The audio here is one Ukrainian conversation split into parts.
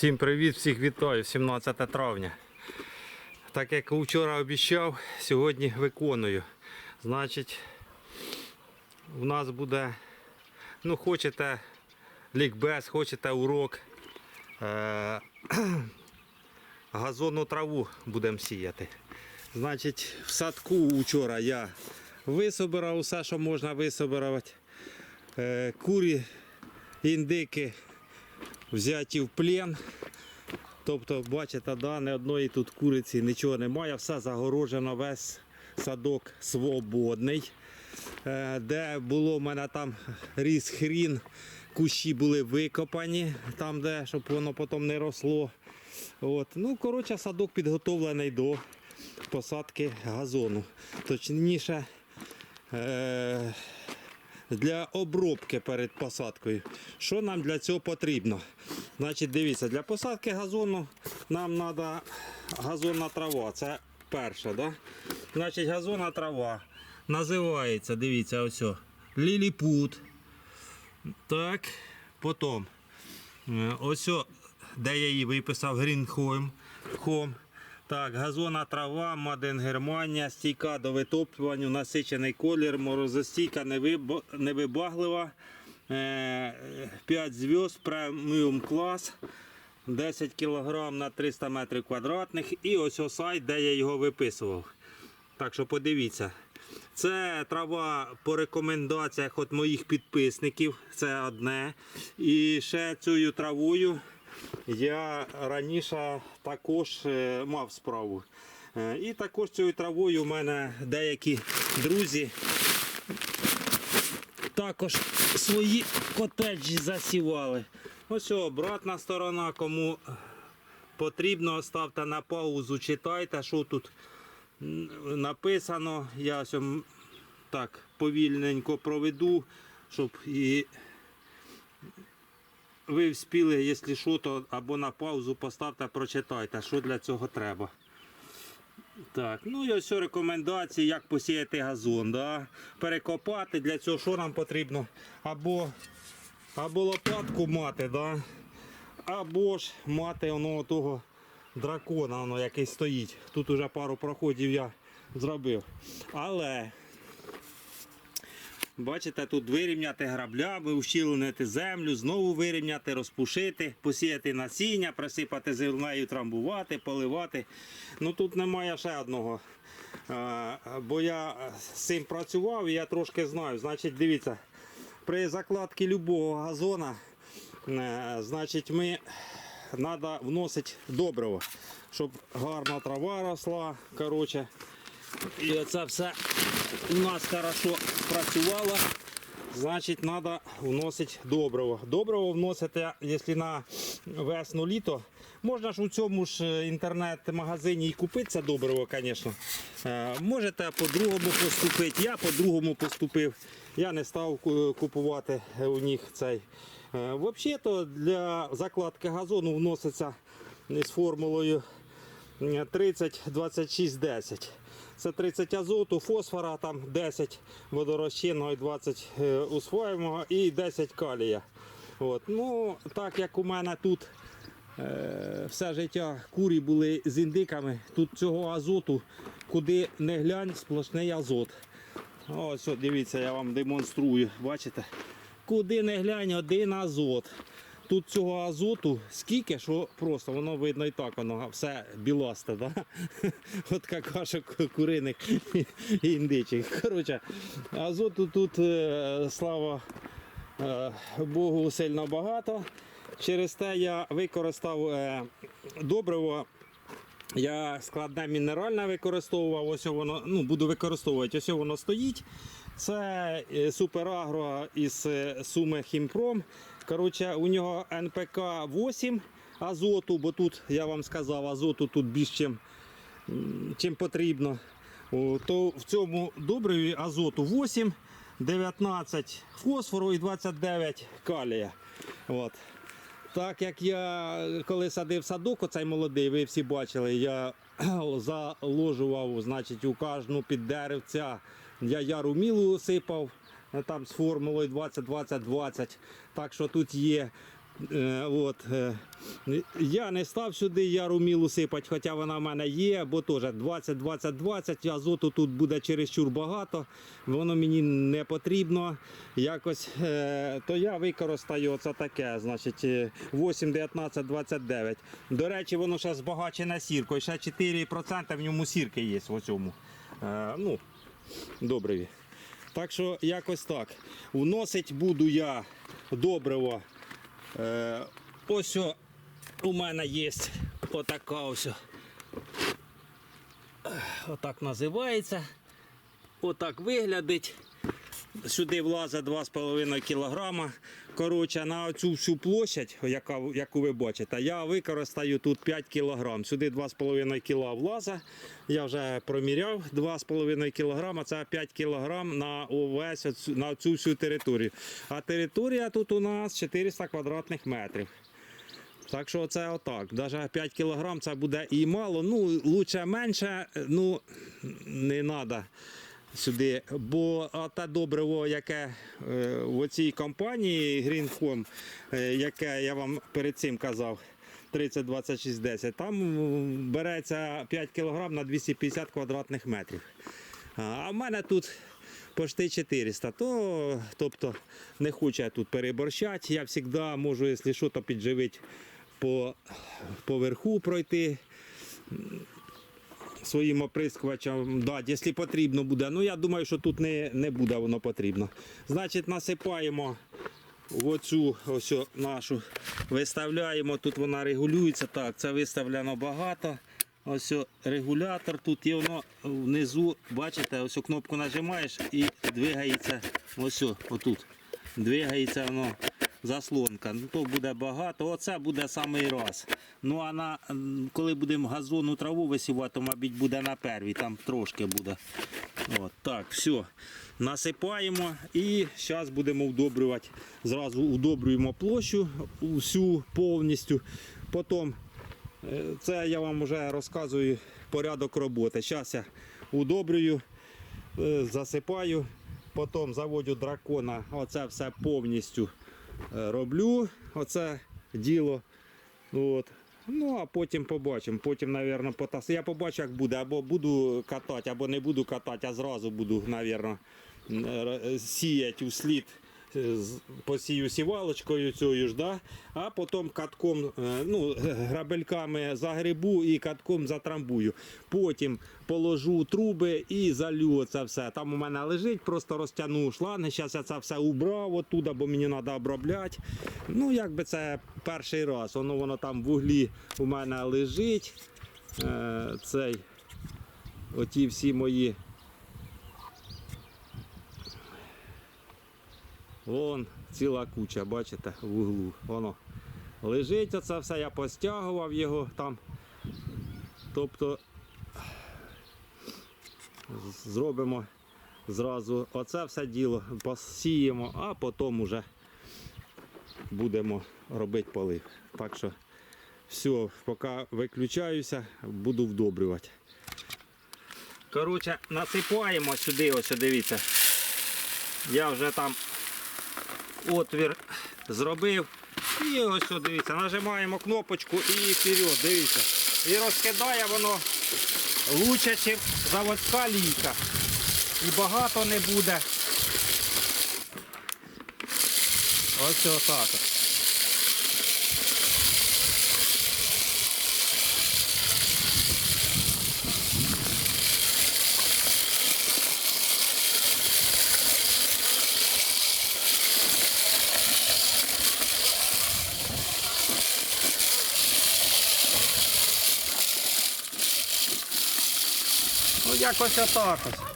Всім привіт, всіх вітаю, 17 травня. Так як вчора обіцяв, сьогодні виконую. Значить, у нас буде, ну, хочете лікбез, хочете урок. Е- газонну траву будемо сіяти. Значить, в садку вчора я висобирав усе, що можна висобирати. Е- курі, індики взяті в плен. Тобто, бачите, да, не одної тут куриці нічого немає, все загорожено, весь садок свободний. Е, Де було в мене там ріс хрін, кущі були викопані, там, де, щоб воно потім не росло. От. Ну, коротше, садок підготовлений до посадки газону. Точніше, е- для обробки перед посадкою. Що нам для цього потрібно? Значить, дивіться, для посадки газону нам треба газонна трава. Це перше. Да? Значить, газонна трава називається, дивіться, ось. Ліліпут. Так, потім. е, Ось, де я її виписав, Грінхойм. Хом. Так, газонна трава, Маден Германія, стійка до витоплювання, насичений колір, морозостійка, невибаглива. 5 зв'язд, преміум клас. 10 кг на 300 метрів квадратних. І ось сайт, де я його виписував. Так що подивіться. Це трава по рекомендаціях от моїх підписників. Це одне. І ще цією травою я раніше також е, мав справу. Е, І також цією травою у мене деякі друзі також свої котеджі засівали. Ось обратна сторона, кому потрібно, ставте на паузу, читайте, що тут написано. Я ось так повільненько проведу, щоб і ви вспіли, якщо що, то або на паузу поставте, прочитайте, що для цього треба. Так, ну і ось рекомендації, як посіяти газон. Да? Перекопати, для цього що нам потрібно? Або, або лопатку мати, да? або ж мати воно того дракона, який стоїть. Тут уже пару проходів я зробив. Але Бачите, тут вирівняти граблями, ущілинити землю, знову вирівняти, розпушити, посіяти насіння, присипати землею, трамбувати, поливати. Ну тут немає ще одного. Бо я з цим працював і я трошки знаю. Значить, дивіться, при закладці любого газона, е, значить, ми треба вносити добриво, щоб гарна трава росла. Коротше, і оце все у нас хорошо спрацювало. Значить, треба вносити добриво. Добриво вносите, якщо на весну літо. Можна ж у цьому ж е, інтернет-магазині і купити це добриво, звісно. Е, Можете по-другому поступити. Я по-другому поступив. Я не став купувати у них цей. Е, Взагалі-то для закладки газону вноситься з формулою 30, 26, 10. Це 30 азоту, фосфора, там 10 водорозчинного і 20 е, усвоюваного і 10 калія. От. Ну, так як у мене тут е, все життя курі були з індиками, тут цього азоту, куди не глянь, сплошний азот. Ось, от, дивіться, я вам демонструю. Бачите? Куди не глянь, один азот. Тут цього азоту скільки, що просто воно видно і так, воно все біласте, да? От какашок куриних і індичих. Коротше, азоту тут, е, слава е, Богу, сильно багато. Через те я використав е, добриво. Я складне мінеральне використовував, ось воно, ну, буду використовувати, ось воно стоїть. Це Суперагро із Суми Хімпром. Коротше, у нього НПК 8 азоту, бо тут, я вам сказав, азоту тут більш чим, чим потрібно. О, То в цьому добриві азоту 8, 19 фосфору і 29 калія. От. Так як я коли садив садок, оцей молодий, ви всі бачили, я заложував значить, у кожну під деревця. Я яру мілу сипав там з формулою 20-20-20. Так що тут є Е, от, е, Я не став сюди яру мілу сипати, хоча вона в мене є, бо теж 20-20-20, азоту тут буде чересчур багато, воно мені не потрібно. Якось, е, то я використаю оце таке, значить е, 8, 19, 29. До речі, воно ще збагачене сіркою, ще 4% в ньому сірки є в цьому. Ну, добриві. Так що якось так. Вносить буду я добриво. Е, ось о, у мене є отака ось. Отак називається. Отак виглядить. Сюди влазить 2,5 кг. Коротше, на цю всю площадь, яка, яку ви бачите, я використаю тут 5 кг. Сюди 2,5 кг влаза. Я вже проміряв 2,5 кг. Це 5 кг на на цю всю територію. А територія тут у нас 400 квадратних метрів. Так що це отак. Навіть 5 кг це буде і мало. Ну, лучше менше, ну не треба сюди. Бо те добриво, яке е, в цій компанії Greencom, е, яке я вам перед цим казав. 30 26 10 там береться 5 кг на 250 квадратних метрів. А в мене тут почти 400. То, тобто не хочу я тут переборщати. Я завжди можу, якщо що, то підживити по поверху пройти своїм оприскувачем, да, якщо потрібно буде. Ну я думаю, що тут не, не буде воно потрібно. Значить, насипаємо оцю ось нашу, виставляємо, тут вона регулюється. Так, це виставлено багато. Ось регулятор тут і воно внизу, бачите, ось кнопку нажимаєш і двигається ось отут. Двигається воно заслонка. Ну то буде багато. Оце буде самий раз. Ну а на коли будемо газонну траву висівати, то мабуть буде на первій, там трошки буде. От, так, все. Насипаємо і зараз будемо вдобрювати. Зразу удобрюємо площу всю повністю. Потім Е, Це я вам вже розказую порядок роботи. Зараз я удобрюю, е, засипаю, потім заводю дракона. Оце все повністю роблю. Оце діло. От. Ну, а потім побачимо. Потім, мабуть, потас. Я побачу, як буде. Або буду катати, або не буду катати, а зразу буду, мабуть, сіяти у слід. Е, Посію сівалочкою цією ж, да? а потім катком, е, ну, грабельками загребу і катком затрамбую. Потім положу труби і залю це все. Там у мене лежить, просто розтягну шланги. Зараз я це все убрав оттуда, бо мені треба обробляти. Ну, якби це перший раз. Воно воно там в углі у мене лежить. Е, цей, оті всі мої. Вон ціла куча, бачите, в углу. Воно лежить оце все, я постягував його там. Тобто зробимо зразу оце все діло, посіємо, а потім уже будемо робити полив. Так що все, поки виключаюся, буду вдобрювати. Коротше, насипаємо сюди, ось дивіться. Я вже там отвір зробив. І ось, дивіться, нажимаємо кнопочку і вперед, дивіться. І розкидає воно лучше, ніж заводська лійка. І багато не буде. Ось отак. От. Ну якось отак ось.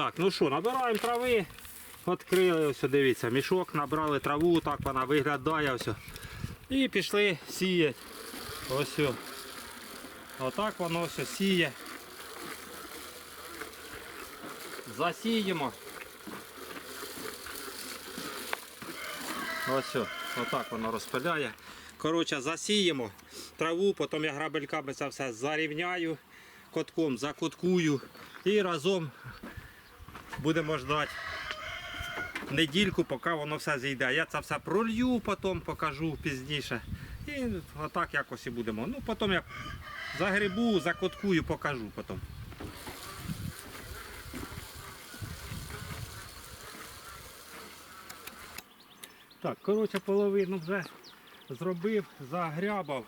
Так, ну що, набираємо трави. Відкрили, ось дивіться, мішок, набрали траву, так вона виглядає. Ось. І пішли сіяти. Ось. Отак воно все сіє. Засіємо. Ось, отак воно розпиляє. Коротше, засіємо траву, потім я грабельками це все зарівняю, котком закоткую і разом будемо ждати недільку, поки воно все зійде. Я це все пролью, потім покажу пізніше. І отак якось і будемо. Ну, потім я загребу, закоткую, покажу потім. Так, коротше, половину вже зробив, загрябав.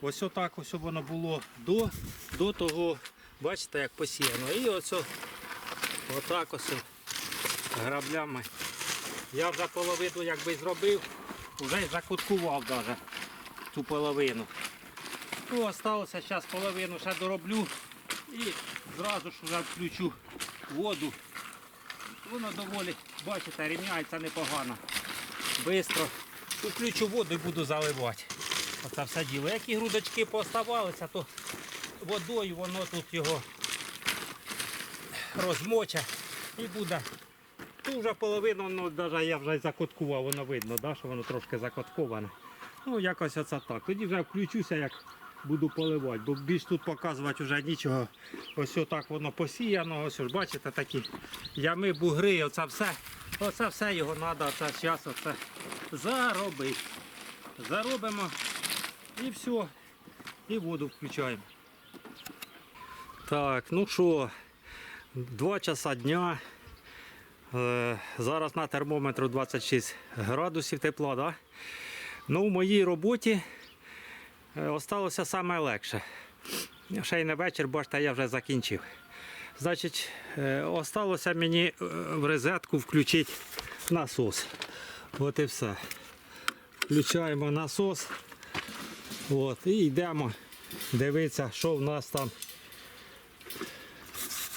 Ось отак ось воно було до, до того, бачите, як посіяно. І ось отак ось граблями. Я вже половину якби зробив, вже й закуткував навіть ту половину. Ну, осталося зараз половину ще дороблю і зразу ж вже включу воду. Воно доволі, бачите, рівняється непогано. Бистро. Включу воду і буду заливати. Оце все діло. Які грудочки поставалися, то водою воно тут його розмоче і буде. Ту вже половину, ну, навіть я вже закоткував, воно видно, да, що воно трошки закотковане. Ну, якось оце так. Тоді вже включуся, як буду поливати, бо більш тут показувати вже нічого. Ось отак воно посіяно, ось ж бачите такі ями, бугри, оце все. Оце все його треба оце зараз оце заробити. Заробимо і все. І воду включаємо. Так, ну що, два часа дня. Е, Зараз на термометру 26 градусів тепла. Да? Ну, в моїй роботі е, осталося саме легше. Ще й не вечір, бачите, я вже закінчив. Значить, е, осталося мені в розетку включити насос. От і все. Включаємо насос. От, і йдемо дивитися, що в нас там.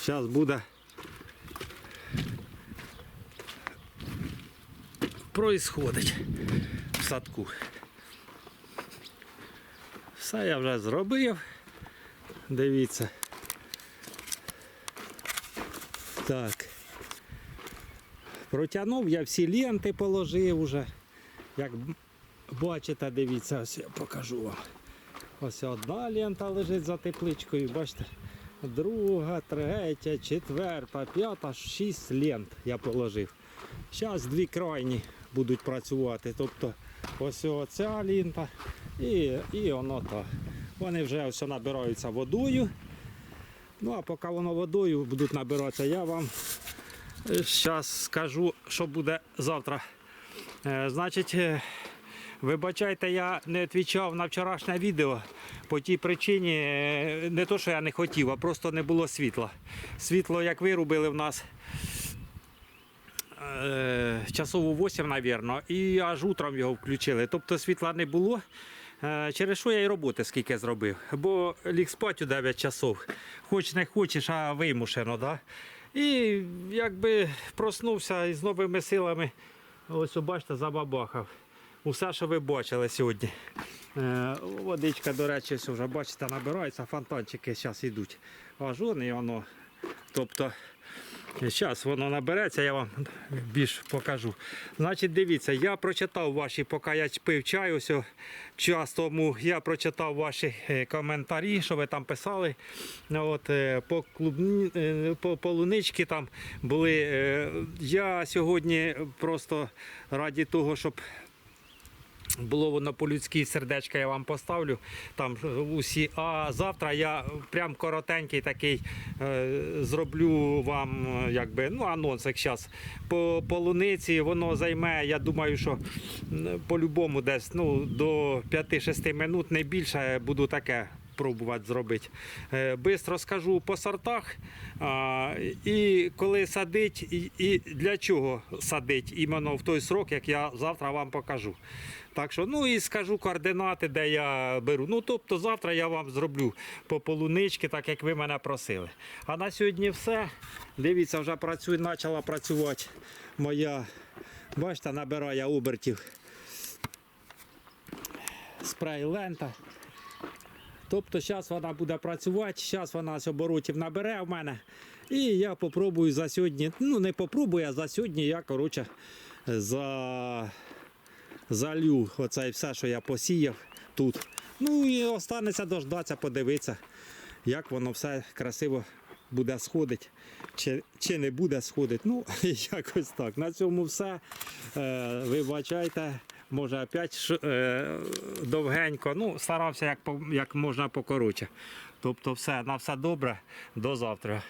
Зараз буде происходить в садку. Все я вже зробив. Дивіться. Так. Протягнув, я всі ленти положив уже. Як бачите, дивіться, ось я покажу вам. Ось одна лента лежить за тепличкою, бачите? Друга, третя, четверта, п'ята, шість лент я положив. Зараз дві крайні будуть працювати. Тобто ось ця лінта і, і воно та. Вони вже ось набираються водою. Ну а поки воно водою будуть набиратися, я вам зараз скажу, що буде завтра. Е, Значить, е, вибачайте, я не відповідав на вчорашнє відео по тій причині, е, не то, що я не хотів, а просто не було світла. Світло, як вирубили в нас е, часово 8, мабуть, і аж утром його включили. Тобто світла не було. Е, Через що я і роботи скільки зробив. Бо ліг спати у 9 часов. Хоч не хочеш, а вимушено. Да? І якби проснувся із новими силами, ось бачите, забабахав. Усе, що ви бачили сьогодні. Е, Водичка, до речі, вже бачите, набирається, фонтанчики зараз йдуть. Аж он і воно. Тобто Зараз воно набереться, я вам більш покажу. Значить, дивіться, я прочитав ваші, поки я пив чай, ось час тому я прочитав ваші е, коментарі, що ви там писали. Ну, От, е, по, клубні, по полунички там були. Я сьогодні просто раді того, щоб було воно по-людськи сердечко я вам поставлю там усі. А завтра я прям коротенький такий е, зроблю вам е, якби, ну, анонс, як зараз. По полуниці воно займе, я думаю, що по-любому десь ну, до 5-6 минут, не більше буду таке пробувати зробити. Е, Бистро скажу по сортах. І коли садить, і, для чого садить іменно в той срок, як я завтра вам покажу. Так що, ну і скажу координати, де я беру. Ну, тобто завтра я вам зроблю по полунички, так як ви мене просили. А на сьогодні все. Дивіться, вже працює, почала працювати моя, бачите, набирає обертів спрей лента. Тобто зараз вона буде працювати, зараз вона ось оборотів набере в мене. І я попробую за сьогодні. Ну, не попробую, а за сьогодні я, коротше, за... залю оце все, що я посіяв тут. Ну і останеться дождатися, подивитися, як воно все красиво буде сходити. Чи, чи не буде сходити. Ну, якось так. На цьому все. Е, вибачайте. Може опять е, довгенько. Ну, старався як, як можна покоротше. Тобто все, на все добре. До завтра.